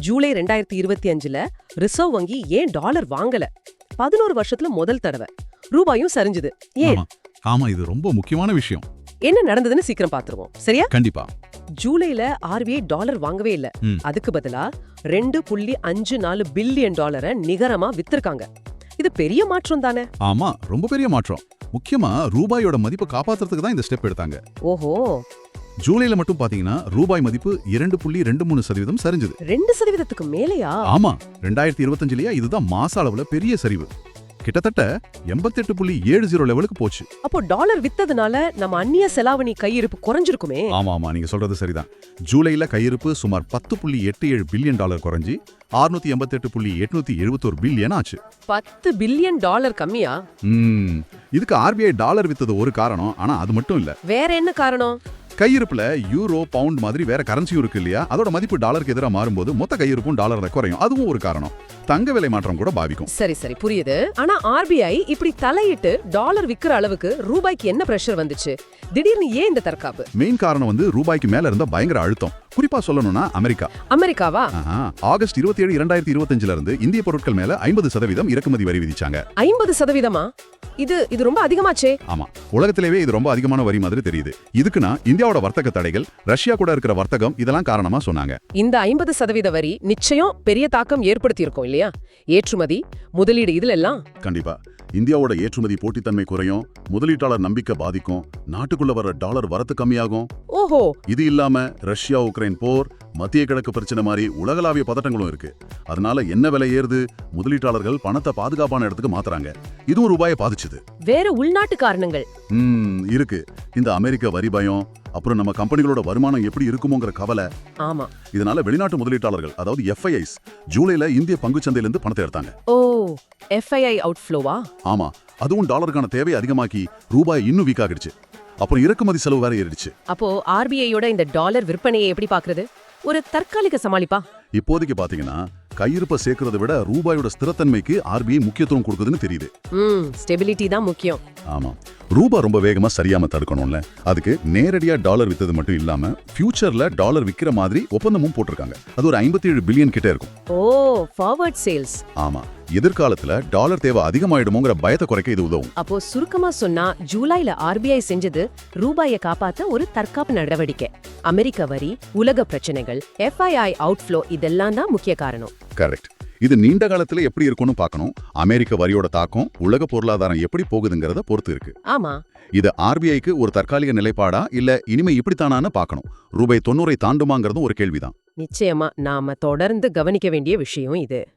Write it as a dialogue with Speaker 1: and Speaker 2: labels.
Speaker 1: ஜூலை ரெண்டாயிரத்தி இருபத்தி அஞ்சுல ரிசர்வ் வங்கி ஏன் டாலர் வாங்கல? பதினோரு வருஷத்துல முதல் தடவை. ரூபாயும் சரிஞ்சுது. ஏன்?
Speaker 2: ஆமா. இது ரொம்ப முக்கியமான விஷயம்.
Speaker 1: என்ன நடந்ததுன்னு சீக்கிரம் பாத்துருவோம். சரியா?
Speaker 2: கண்டிப்பா.
Speaker 1: ஜூலைல ஆர்பிஐ டாலர் வாங்கவே இல்ல. அதுக்கு பதிலா ரெண்டு புள்ளி அஞ்சு நாலு பில்லியன் டாலரை நிகரமா வித்திருக்காங்க. இது பெரிய மாற்றம் தானே?
Speaker 2: ஆமா ரொம்ப பெரிய மாற்றம். முக்கியமா ரூபாயோட மதிப்பை காப்பாத்துறதுக்கு தான் இந்த ஸ்டெப் எடுத்தாங்க.
Speaker 1: ஓஹோ.
Speaker 2: ஜூலைல மட்டும் பாத்தீங்கன்னா ரூபாய் மதிப்பு இரண்டு புள்ளி ரெண்டு மூணு சதவீதம் சரிஞ்சது.
Speaker 1: ரெண்டு சதவீதத்துக்கு மேலேயா?
Speaker 2: ஆமா ரெண்டாயிரத்தி இருபத்தஞ்சுலயா இதுதான் மாச அளவுல பெரிய சரிவு. கிட்டத்தட்ட எண்பத்தெட்டு புள்ளி ஏழு ஜீரோ லெவலுக்கு போச்சு.
Speaker 1: அப்போ டாலர் வித்ததுனால நம்ம அந்நிய செலாவணி கையிருப்பு குறைஞ்சிருக்குமே.
Speaker 2: ஆமா ஆமா நீங்க சொல்றது சரிதான். ஜூலைல கையிருப்பு சுமார் பத்து புள்ளி எட்டு ஏழு பில்லியன் டாலர் குறைஞ்சி அறுநூத்தி எண்பத்தெட்டு புள்ளி எட்நூத்தி எழுபத்தோரு பில்லியன் ஆச்சு.
Speaker 1: பத்து பில்லியன் டாலர் கம்மியா?
Speaker 2: ம், இதுக்கு ஆர்பிஐ டாலர் வித்தது ஒரு காரணம் ஆனா அது மட்டும் இல்ல.
Speaker 1: வேற என்ன காரணம்?
Speaker 2: கையிருப்புல யூரோ பவுண்ட் மாதிரி வேற கரன்சியும் இருக்கு இல்லையா? அதோட மதிப்பு டாலருக்கு எதிராக மாறும்போது மொத்த கையிருப்பும் டாலர்ல குறையும். அதுவும் ஒரு காரணம். தங்க விலை மாற்றம் கூட பாதிக்கும்.
Speaker 1: சரி சரி புரியுது. ஆனா ஆர்பிஐ இப்படி தலையிட்டு டாலர் விக்கிற அளவுக்கு ரூபாய்க்கு என்ன பிரஷர் வந்துச்சு? திடீர்னு ஏன் இந்த தற்காப்பு?
Speaker 2: மெயின் காரணம் வந்து ரூபாய்க்கு மேல இருந்த பயங்கர அழுத்தம். குறிப்பா சொல்லணும்னா அமெரிக்கா.
Speaker 1: அமெரிக்காவா?
Speaker 2: ஆஹா, ஆகஸ்ட் இருபத்தி ஏழு இரண்டாயிரத்தி இருபத்தஞ்சுல இருந்து இந்திய பொருட்கள் மேல ஐம்பது சதவீதம் இறக்குமதி வரி விதிச்சாங்க.
Speaker 1: ஐம்பது சதவீதமா? இது இது ரொம்ப அதிகமாச்சே.
Speaker 2: ஆமா. உலகத்திலேயே இது ரொம்ப அதிகமான வரி மாதிரி தெரியுது. இதுக்குன்னா இந்தியாவோட வர்த்தக தடைகள் ரஷ்யா கூட இருக்கிற வர்த்தகம் இதெல்லாம் காரணமா சொன்னாங்க.
Speaker 1: இந்த ஐம்பது சதவீத வரி நிச்சயம் பெரிய தாக்கம் ஏற்படுத்தி இருக்கும் இல்லையா? ஏற்றுமதி முதலீடு இதுல எல்லாம்
Speaker 2: கண்டிப்பா. இந்தியாவோட ஏற்றுமதி போட்டித்தன்மை குறையும் முதலீட்டாளர் நம்பிக்கை பாதிக்கும் நாட்டுக்குள்ள வர டாலர் வரத்து கம்மியாகும்.
Speaker 1: ஓஹோ.
Speaker 2: இது இல்லாம ரஷ்யா உக்ரைன் போர் மத்திய கிழக்கு பிரச்சனை மாதிரி உலகளாவிய பதட்டங்களும் இருக்கு. அதனால என்ன விலை ஏறுது? முதலீட்டாளர்கள் பணத்தை பாதுகாப்பான இடத்துக்கு மாத்துறாங்க. இதுவும் ரூபாயை பாதிச்சுது.
Speaker 1: வேற உள்நாட்டு காரணங்கள்.
Speaker 2: ம் இருக்கு. இந்த அமெரிக்க வரி பயம் அப்புறம் நம்ம கம்பெனிகளோட வருமானம் எப்படி இருக்குமோங்கிற கவலை.
Speaker 1: ஆமா.
Speaker 2: இதனால வெளிநாட்டு முதலீட்டாளர்கள் அதாவது எஃப்ஐஐஸ் ஜூலைல இந்திய பங்குச்சந்தையில இருந்து பணத்தை எடுத்தாங்க.
Speaker 1: ஓ எஃப்ஐஐ அவுட்ஃப்ளோவா
Speaker 2: ஆமா. அதுவும் டாலருக்கான தேவையை அதிகமாக்கி ரூபாய் இன்னும் வீக் ஆகிடுச்சு. அப்புறம் இறக்குமதி செலவு வேற ஏறிடுச்சு.
Speaker 1: அப்போ ஆர்பிஐயோட இந்த டாலர் விற்பனையை எப்படி பாக்குறது? ஒரு தற்காலிக சமாளிப்பா?
Speaker 2: இப்போதைக்கு பாத்தீங்கன்னா கையிருப்பை சேர்க்கறதை விட ரூபாயோட ஸ்திரத்தன்மைக்கு ஆர்பிஐ முக்கியத்துவம் கொடுக்குதுன்னு தெரியுது.
Speaker 1: ஸ்டெபிலிட்டி தான் முக்கியம்.
Speaker 2: ஆமா ரூபா ரொம்ப வேகமா சரியாம தடுக்கணும்ல. அதுக்கு நேரடியா டாலர் வித்தது மட்டும் இல்லாம ஃபியூச்சர்ல டாலர் விக்கிற மாதிரி ஒப்பந்தமும் போட்டிருக்காங்க. அது ஒரு 57 பில்லியன் கிட்ட இருக்கும்.
Speaker 1: ஓ ஃபார்வர்ட் சேல்ஸ்
Speaker 2: ஆமா. எதிர்காலத்துல டாலர் தேவை அதிகமாயிடுமோங்கிற பயத்தை குறைக்க இது உதவும்.
Speaker 1: அப்போ சுருக்கமா சொன்னா ஜூலைல ஆர்பிஐ செஞ்சது ரூபாயை காப்பாத்த ஒரு தற்காப்பு நடவடிக்கை. அமெரிக்க வரி உலக பிரச்சனைகள் எஃப்ஐஐ அவுட்ஃப்ளோ இதெல்லாம் தான் முக்கிய காரணம்.
Speaker 2: கரெக்ட் இது நீண்ட காலத்துல எப்படி இருக்கும்னு பார்க்கணும். அமெரிக்க வரியோட தாக்கம் உலக பொருளாதாரம் எப்படி போகுதுங்கிறத பொறுத்து இருக்கு.
Speaker 1: ஆமா.
Speaker 2: இது ஆர்பிஐக்கு ஒரு தற்காலிக நிலைப்பாடா இல்ல இனிமே இப்படித்தானான்னு பார்க்கணும். ரூபாய் தொண்ணூறை தாண்டுமாங்கிறதும் ஒரு கேள்விதான்.
Speaker 1: நிச்சயமா நாம தொடர்ந்து கவனிக்க வேண்டிய விஷயம் இது.